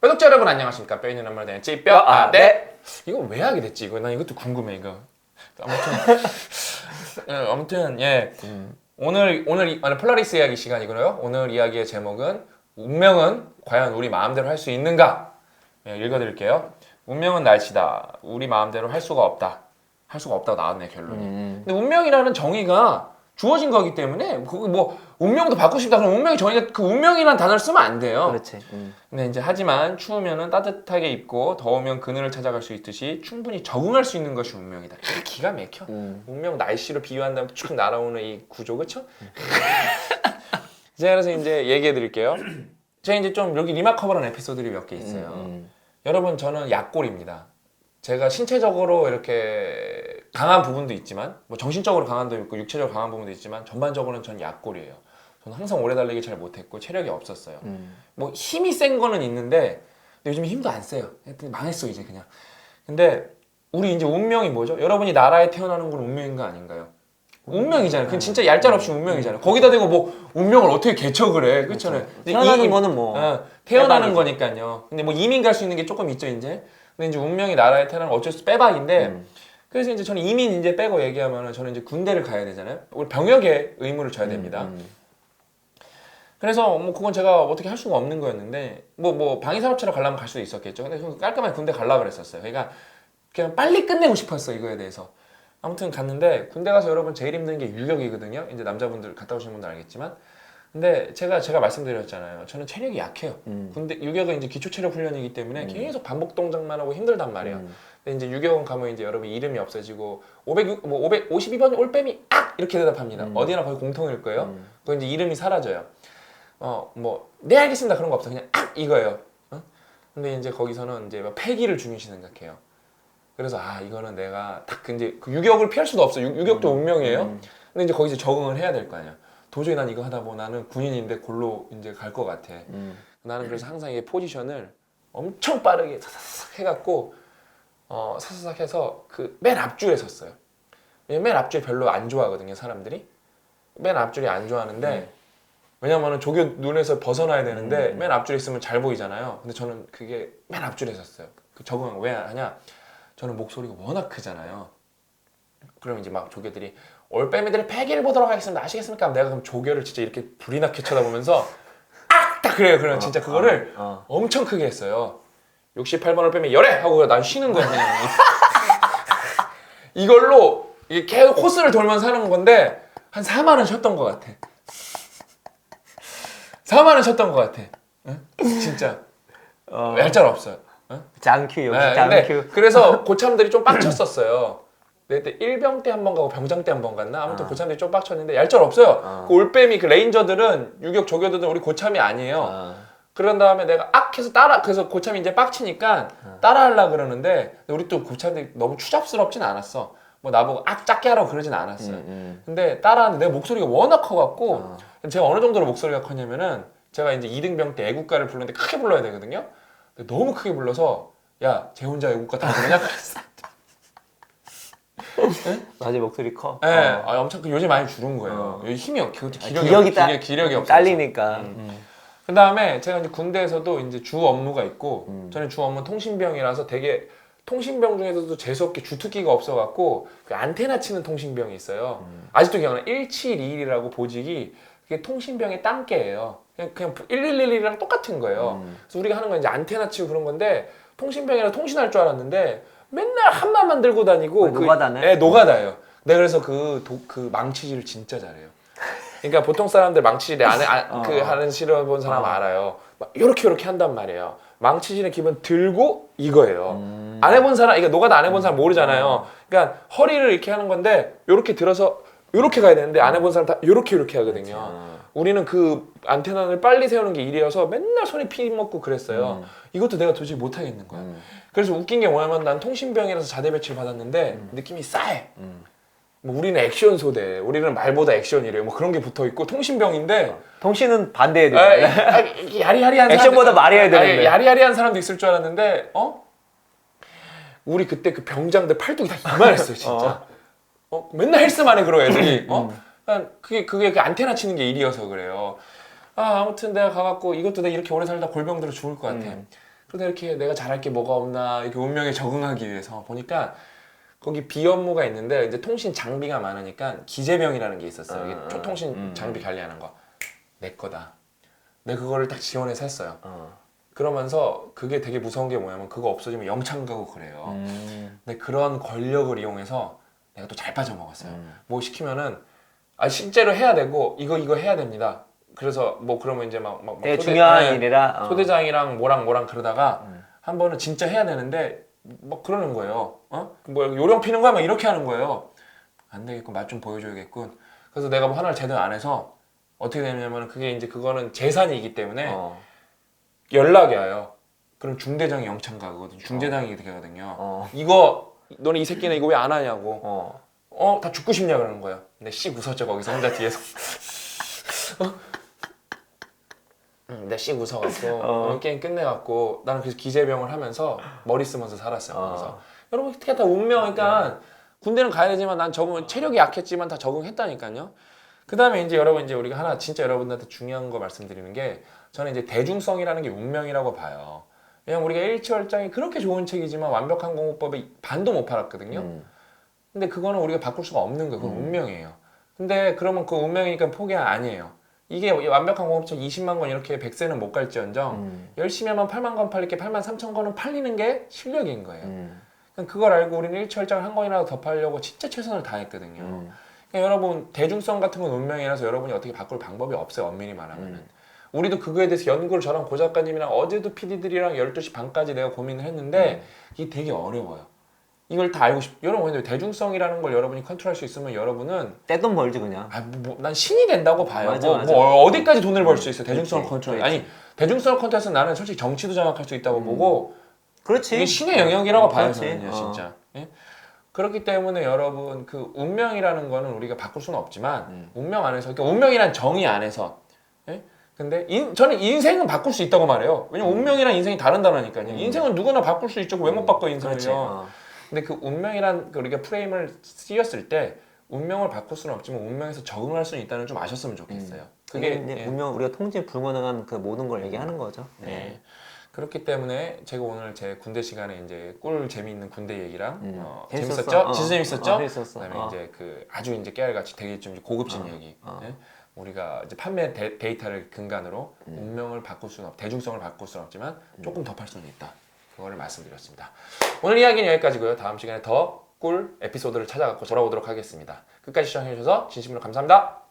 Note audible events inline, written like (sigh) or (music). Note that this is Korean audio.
구독자 여러분 안녕하십니까? 뼈 있는 대한 찌뼈. 아, 아네. 이거 왜 하게 됐지 이거? 난 이것도 궁금해 이거. 아무튼. 예, (laughs) 아무튼 예. 오늘 오늘 이- 아니, 폴라리스 이야기 시간이고요. 오늘 이야기의 제목은 운명은 과연 우리 마음대로 할 수 있는가? 예, 읽어드릴게요. 운명은 날씨다. 우리 마음대로 할 수가 없다. 할 수가 없다고 나왔네 결론이. 음. 근데 운명이라는 정의가 주어진 거기 때문에 그거 뭐 운명도 바꾸고 싶다 그러면 운명의 정의가 그 운명이라는 단어를 쓰면 안 돼요 그렇지. 음. 근데 이제 하지만 추우면은 따뜻하게 입고 더우면 그늘을 찾아갈 수 있듯이 충분히 적응할 수 있는 것이 운명이다. 기가 막혀. 음. 운명 날씨로 비유한다면 쭉 날아오는 이 구조 그쵸? (laughs) 제가 그래서 이제 얘기해 드릴게요. 제가 이제 좀 여기 리마커버런 에피소드들이 몇 개 있어요. 음. 여러분 저는 약골입니다. 제가 신체적으로 이렇게 강한 부분도 있지만 뭐 정신적으로 강한 도 있고 육체적으로 강한 부분도 있지만 전반적으로는 전 약골이에요. 저는 항상 오래 달리기 잘 못했고 체력이 없었어요. 음. 뭐 힘이 센 거는 있는데 근데 요즘 힘도 안 세요. 하여튼 망했어 이제 그냥. 근데 우리 이제 운명이 뭐죠? 여러분이 나라에 태어나는 건 운명인 거 아닌가요? 운명이잖아요. 그건 진짜 얄짤없이 운명이잖아요. 거기다 대고 뭐 운명을 어떻게 개척을 해? 그렇잖아요. 근데 태어나는 이- 거는 뭐 어, 태어나는. 거니까요. 근데 뭐 이민 갈 수 있는 게 조금 있죠 이제. 근데 이제 운명이 나라에 태어나는 건 어쩔 수 빼박인데 음. 그래서 이제 저는 이민 이제 빼고 얘기하면은 저는 이제 군대를 가야 되잖아요. 우리 병역에 의무를 져야 됩니다. 음. 그래서 뭐 그건 제가 어떻게 할 수가 없는 거였는데 뭐뭐 방위산업체로 가려면 갈 수도 있었겠죠. 근데 저는 깔끔하게 군대 갈라 그랬었어요. 그러니까 그냥 빨리 끝내고 싶었어 이거에 대해서. 아무튼 갔는데 군대 가서 여러분 제일 힘든 게 유격이거든요. 이제 남자분들 갔다 오신 분들 알겠지만. 근데 제가 제가 말씀드렸잖아요. 저는 체력이 약해요. 음. 군대 유격은 이제 기초 체력 훈련이기 때문에 음. 계속 반복 동작만 하고 힘들단 말이에요. 음. 이제 유격원 가면 이제 여러분 이름이 없어지고 500, 뭐 552번 올빼미 악 이렇게 대답합니다. 음. 어디나 거의 공통일 거예요. 음. 그 이제 이름이 사라져요. 어 뭐 네 알겠습니다 그런 거 없어 그냥 악 이거예요. 어? 근데 이제 거기서는 이제 뭐 패기를 중요시 생각해요. 그래서 아 이거는 내가 딱 이제 그 유격을 피할 수도 없어. 유, 유격도 운명이에요. 음. 근데 이제 거기서 적응을 해야 될 거 아니야. 도저히 난 이거 하다 보면 나는 군인인데 골로 이제 갈 것 같아. 음. 나는 그래서 항상 이 포지션을 엄청 빠르게 사사삭 해갖고 어 사사삭 해서 그 맨 앞줄에 섰어요. 왜냐면 맨 앞줄 별로 안 좋아하거든요 사람들이. 맨 앞줄이 안 좋아하는데 왜냐면은 조교 눈에서 벗어나야 되는데 음. 맨 앞줄에 있으면 잘 보이잖아요. 근데 저는 그게 맨 앞줄에 섰어요. 그 적응 왜 하냐? 저는 목소리가 워낙 크잖아요. 그럼 이제 막 조교들이 올빼미들의 패기를 보도록 하겠습니다. 아시겠습니까? 내가 그럼 조교를 진짜 이렇게 불이 나게 쳐다보면서 (laughs) 악! 딱 그래요. 그러면 진짜 그거를 어. 엄청 크게 했어요. 68번을 빼면 열애 하고 난 쉬는 거야 그냥. (laughs) 이걸로 이게 계속 코스를 돌면서 하는 건데 한 4만 원 쉬었던 것 같아. 4만 원 쉬었던 것 같아. 응? 진짜 어. 얄짤 없어요. 짱큐 여기 네. 근데 그래서 고참들이 좀 빡쳤었어요. (clears throat) 그때 일병 때 한 번 가고 병장 때 한 번 갔나? 아무튼 아. 고참들이 좀 빡쳤는데 얄짤 없어요. 아. 그 올빼미 그 레인저들은 유격 조교들은 우리 고참이 아니에요. 아. 그런 다음에 내가 악 해서 따라 그래서 고참이 이제 빡치니까 따라 하려 그러는데 우리 또 고참들이 너무 추잡스럽진 않았어. 뭐 나보고 악 작게 하라고 그러진 않았어요. 음, 음. 근데 따라하는데 내가 목소리가 워낙 커갖고 아. 제가 어느 정도로 목소리가 컸냐면은 제가 이제 이등병 때 애국가를 부르는데 크게 불러야 되거든요. 근데 너무 크게 불러서 야 쟤 혼자 애국가 다 부르냐 그랬어. 맞아 목소리 커. 예, 어. 아, 엄청 그 요즘 많이 줄은 거예요. 어. 힘이 없, 아, 기력이 기력이 없, 따- 기력, 기력이 없어. 딸리니까. 음. 음. 그 다음에 제가 이제 군대에서도 이제 주 업무가 있고 음. 저는 주 업무 통신병이라서 되게 통신병 중에서도 재수없게 주특기가 없어갖고 그 안테나 치는 통신병이 있어요. 음. 아직도 기억나. 1721이라고 보직이 그게 통신병의 땅개예요. 그냥, 그냥 111이랑 똑같은 거예요. 음. 그래서 우리가 하는 건 이제 안테나 치고 그런 건데 통신병이라 통신할 줄 알았는데 맨날 한마만 들고 다니고 아, 노가다네? 네, 노가다예요. 내가 그래서 그, 도, 그 망치질을 진짜 잘해요. 그러니까 보통 사람들 망치질 안, 해- 안- 어. 그 하는 실험 본 사람 어. 알아요. 막 이렇게 이렇게 한단 말이에요. 망치질의 기본 들고 이거예요. 음. 안 해본 사람, 이게 노가다 안 해본 사람 모르잖아요. 그러니까 허리를 이렇게 하는 건데 이렇게 들어서 이렇게 가야 되는데 안 해본 사람 다 이렇게 이렇게 하거든요. 아. 우리는 그 안테나를 빨리 세우는 게 일이어서 맨날 손이 피 먹고 그랬어요. 음. 이것도 내가 도저히 못 하겠는 거야. 음. 그래서 웃긴 게 뭐냐면 난 통신병이라서 자대 배치를 받았는데 느낌이 싸해. 음. 뭐 우리는 액션 소대, 우리는 말보다 액션이래요. 뭐 그런 게 붙어 있고 통신병인데 통신은 반대해야 아, 돼. 아, 이게 야리야리한 액션보다 사람들- 말해야 아, 되는데. 야리야리한 사람도 있을 줄 알았는데 어? 우리 그때 그 병장들 팔뚝이 다 이만했어요, 진짜. 어, 맨날 헬스만 해 그러 애들이. 어? 그냥 그게 그게 그 안테나 치는 게 일이어서 그래요. 아, 아무튼 내가 가갖고 이것도 내가 이렇게 오래 살다 골병 들어 죽을 것 같아. 음. 그러다 이렇게 내가 잘할 게 뭐가 없나 이렇게 운명에 적응하기 위해서 보니까 거기 비업무가 있는데 이제 통신 장비가 많으니까 기재병이라는 게 있었어요. 이게 아, 초통신 음. 장비 관리하는 거. 내 거다. 내가 그거를 딱 지원해서 했어요. 어. 그러면서 그게 되게 무서운 게 뭐냐면 그거 없어지면 영창 가고 그래요. 음. 근데 그런 권력을 이용해서 내가 또 잘 빠져먹었어요. 음. 뭐 시키면은 아 실제로 해야 되고 이거 이거 해야 됩니다. 그래서 뭐 그러면 이제 막, 막, 막 되게 소대- 중요한 네, 일이라. 어. 소대장이랑 뭐랑 뭐랑 그러다가 음. 한 번은 진짜 해야 되는데 막 그러는 거예요. 어? 뭐 요령 피는 거야 막 이렇게 하는 거예요. 안 되겠군 맛 좀 보여줘야겠군. 그래서 내가 뭐 하나를 제대로 안 해서 어떻게 되냐면 그게 이제 그거는 재산이기 때문에 어. 연락이 와요. 그럼 중대장이 영창 가거든. 중대장이 되거든요. 어. 이거 너네 이 새끼는 이거 왜 안 하냐고. 어. 어, 다 죽고 싶냐 그러는 거예요. 근데 씨 웃었죠 거기서 혼자 뒤에서. (laughs) 어? 응, 내씨 웃어갖고 어. 어, 게임 끝내갖고 나는 그래서 기재병을 하면서 머리 쓰면서 살았어요. 어. 그래서 여러분 어떻게 다 운명. 그러니까 군대는 가야 되지만 난 적응 체력이 약했지만 다 적응했다니까요. 그 다음에 이제 여러분 이제 우리가 하나 진짜 여러분들한테 중요한 거 말씀드리는 게 저는 이제 대중성이라는 게 운명이라고 봐요. 왜냐면 우리가 일치월장이 그렇게 좋은 책이지만 완벽한 공부법에 반도 못 팔았거든요. 음. 근데 그거는 우리가 바꿀 수가 없는 거예요. 그건 음. 운명이에요. 근데 그러면 그 운명이니까 포기 아니에요. 이게 완벽한 공업책 20만 권 이렇게 100세는 못 갈지언정 음. 열심히 하면 8만 권 팔릴게 8만 3천 권은 팔리는 게 실력인 거예요. 음. 그걸 알고 우리는 일철장 한 권이라도 더 팔려고 진짜 최선을 다했거든요. 음. 그러니까 여러분 대중성 같은 건 운명이라서 여러분이 어떻게 바꿀 방법이 없어요. 엄밀히 말하면. 은 음. 우리도 그거에 대해서 연구를 저랑 고 작가님이랑 어제도 PD들이랑 12시 반까지 내가 고민을 했는데 이게 되게 어려워요. 이걸 다 알고 싶. 여러분 대중성이라는 걸 여러분이 컨트롤할 수 있으면 여러분은 떼돈 벌지 그냥. 아, 뭐, 뭐, 난 신이 된다고 봐요. 맞아, 뭐, 맞아. 뭐 어디까지 돈을 벌 수 있어? 대중성을 컨트롤. 그렇지. 아니 대중성을 컨트롤해서 나는 솔직히 정치도 장악할 수 있다고 보고 그렇지. 이게 신의 영역이라고 봐요. 그렇지. 저는요, 어. 진짜. 예? 그렇기 때문에 여러분 그 운명이라는 거는 우리가 바꿀 수는 없지만 음. 운명 안에서 그러니까 운명이란 정의 안에서 예? 근데 인, 저는 인생은 바꿀 수 있다고 말해요. 왜냐면 운명이랑 인생이 다른다니까요. 음. 인생은 누구나 바꿀 수 있죠. 왜 못 바꿔. 인생을요? 어. 근데 그 운명이란 그 우리가 프레임을 씌웠을 때 운명을 바꿀 수는 없지만 운명에서 적응할 수는 있다는 좀 아셨으면 좋겠어요. 그게 그게 이제 예. 분명 우리가 통제 불가능한 그 모든 걸 얘기하는 거죠. 네. 그렇기 때문에 제가 오늘 제 군대 시간에 이제 꿀 재미있는 군대 얘기랑 음. 어, 재밌었어. 재밌었죠? 어. 진짜 재밌었죠? 어, 재밌었어. 그다음에 어. 이제 그 아주 이제 깨알같이 되게 좀 고급진 어. 얘기. 어. 예? 우리가 이제 판매 데, 데이터를 근간으로 음. 운명을 바꿀 수는 없, 대중성을 바꿀 수는 없지만 조금 더팔 수는 있다. 그거를 말씀드렸습니다. 오늘 이야기는 여기까지고요. 다음 시간에 더 꿀 에피소드를 찾아갖고 돌아오도록 하겠습니다. 끝까지 시청해주셔서 진심으로 감사합니다.